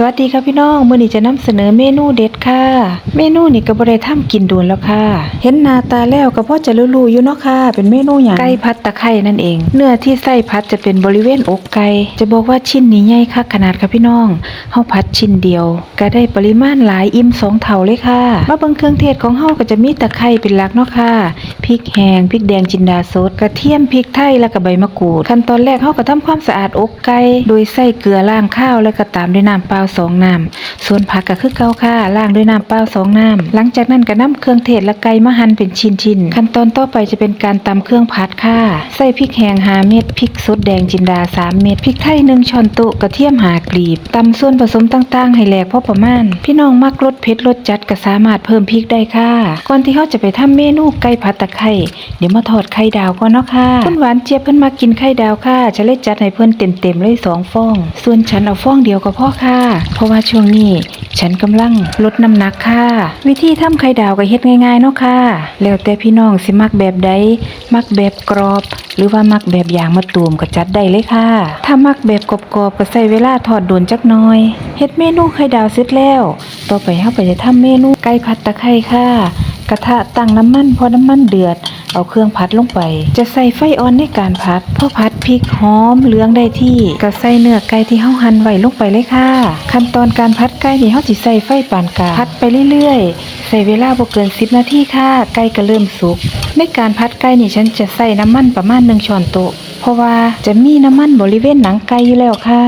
สวัสดีค่ะพี่น้องมื้อนี้จะนำเสนอเมนูเด็ดค่ะ เมนูนี่ก็บ่ได้ทำกินโดนแล้วค่ะ เห็นหน้าตาแล้วก็พอจะรู้ๆอยู่เนาะค่ะ เป็นเมนูหยังไก่ผัดตะไคร้นั่นเอง เนื้อที่ใส่ผัดจะเป็นบริเวณอกไก่จะบอกว่าชิ้นนี้ใหญ่คักขนาดค่ะพี่น้องเฮาผัดชิ้นเดียว ก็ได้ปริมาณหลายอิ่มสองเท่าเลยค่ะมาเบิ่งเครื่องเทศของเฮาก็จะมีตะไคร้เป็นหลักเนาะค่ะพริกแห้งพริกแดงจินดาสดกระเทียมพริกไทยแล้วก็ใบมะกรูดขั้นตอนแรกเฮาก็ทำความสะอาดอกไก่โดยใส่เกลือล้างข้าวแล้วก็ตามด้วยน้ำเปล่าสองน้ำส่วนผักก็คือเกาค่ะล้างด้วยน้ำเปล่าสองน้ำหลังจากนั้นก็นำเครื่องเทศและไก่มาหั่นเป็นชิ้นๆขั้นตอนต่อไปจะเป็นการตำเครื่องผัดค่ะใส่พริกแห้งห้าเม็ดพริกสดแดงจินดาสามเม็ดพริกไทยหนึ่งช้อนโต๊ะกระเทียมหากลีบตำส่วนผสมต่างๆ ให้แหลกพอประมาณ พี่น้องมักรสเผ็ดรสจัดก็สามารถเพิ่มพริกได้ค่ะ ก่อนที่เขาจะไปทำเมนูไก่ผัดตะไคร้เดี๋ยวมาทอดไข่ดาวก่อนเนาะค่ะคุณหวานเจี๊ยบเพิ่นมากินไข่ดาวค่ะ จะเลยจัดให้เพิ่นเต็มๆเลยสองฟอง ส่วนฉันเอาฟองเดียวก็พอค่ะเพราะว่าช่วงนี้ฉันกำลังลดน้ำหนักค่ะ วิธีทำไข่ดาวก็เฮ็ดง่ายๆเนาะค่ะ แล้วแต่พี่น้องสิมักแบบใดมักแบบกรอบ หรือว่ามักแบบอย่างมะตูมก็จัดได้เลยค่ะ ถ้ามักแบบกรอบๆก็ใส่เวลาทอดโดนจักน่อยเฮ็ดเมนูไข่ดาวเสร็จแล้ว ต่อไปเฮาก็จะทำเมนูไก่ผัดตะไคร้ค่ะ กระทะตั้งน้ำมันพอน้ำมันเดือด เอาเครื่องผัดลงไป จะใส่ไฟอ่อนในการผัดพอผัดพริกหอมเหลืองได้ที่ก็ใส่เนื้อไก่ที่เฮาหั่นไว้ลงไปเลยค่ะ ขั้นตอนการผัดไก่นี่เฮาสิใส่ไฟปานกลางผัดไปเรื่อยๆ ใส่เวลาบ่เกิน 10 นาทีค่ะ ไก่ก็เริ่มสุก ในการผัดไก่นี่ฉันจะใส่น้ำมันประมาณ1ช้อนโต๊ะเพราะว่าจะมีน้ำมันบริเวณหนังไก่อยู่แล้วค่ะ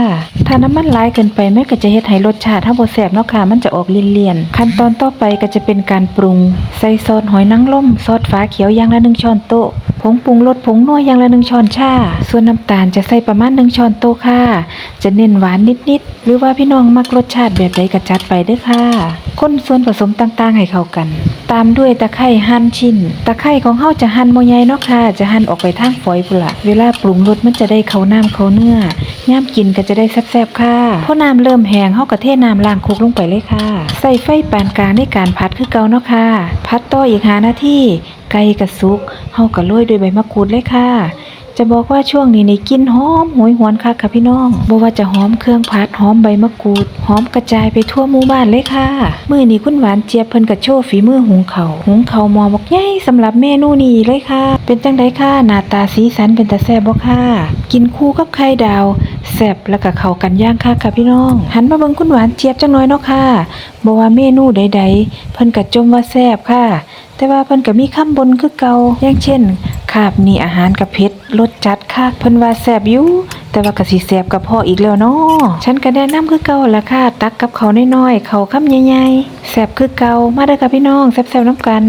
ถ้าน้ำมันหลายเกินไปแม่ก็จะเฮ็ดให้รสชาติเฮาบ่แซ่บเนาะค่ะมันจะออกเลี่ยนๆขั้นตอนต่อไปก็จะเป็นการปรุง ใส่ซอสหอยนางรมซอสฟ้าเขียวอย่างละ1ช้อนโต๊ะผงปรุงรสผงนัวอย่างละ1ช้อนชา ส่วนน้ำตาลจะใส่ประมาณ1ช้อนโต๊ะค่ะ จะเน้นหวานนิดๆ หรือว่าพี่น้องมักรสชาติแบบใดก็จัดไปเด้อค่ะ คนส่วนผสมต่างๆให้เข้ากัน ตามด้วยตะไคร่หั่นชิ้น ตะไคร่ของเฮาจะหั่นโมใหญ่เนาะค่ะ จะหั่นออกไปทางฝอยพุ่นละเวลาปรุงรสมันจะได้เขาน้ำเขาเนื้อย่ามกินก็จะได้แซ่บๆค่ะพอน้ำเริ่มแห้งเฮาก็เทน้ำล้างคุกลงไปเลยค่ะ ใส่ไฟปานกลางในการผัดคือเก่าเนาะค่ะ ผัดต่ออีก5นาทีไก่กระซุกเฮาก็โรยด้วยใบมะกรูดเลยค่ะ จะบอกว่าช่วงนี้ในกินหอมโหยหวนคักค่ะพี่น้องบ่ว่าจะหอมเครื่องผัดหอมใบมะกรูดหอมกระจายไปทั่วหมู่บ้านเลยค่ะมื้อนี้คุณหวานเจี๊ยบเพิ่นก็โชว์ฝีมือหุงเขาหุงเขาหมอบักใหญ่สำหรับเมนูนี้เลยค่ะ เป็นจังไดค่ะหน้าตาสีสันเป็นตาแซ่บบ่ค่ะกินคู่กับไข่ดาวแซ่บแล้วก็เข้ากันย่างคักค่ะพี่น้อง หันมาเบิ่งคุณหวานเจี๊ยบจังน้อยเนาะค่ะบ่ว่าเมนูใดๆเพิ่นก็จมว่าแซ่บค่ะ แต่ว่าเพิ่นก็มีคำบนคือเก่าอย่างเช่น คาบนี่อาหารกับเพ็ดรสจัดคักเพิ่นว่าแซ่บอยู่แต่ว่ากะสิแซ่บกับพ่ออีกแล้วเนาะฉันก็แนะนำคือเก่าละค่ะตักกับเขาน้อยๆเขาคำใหญ่ๆแซ่บคือเก่ามาเด้อค่ะพี่น้องแซ่บๆน้ำกัน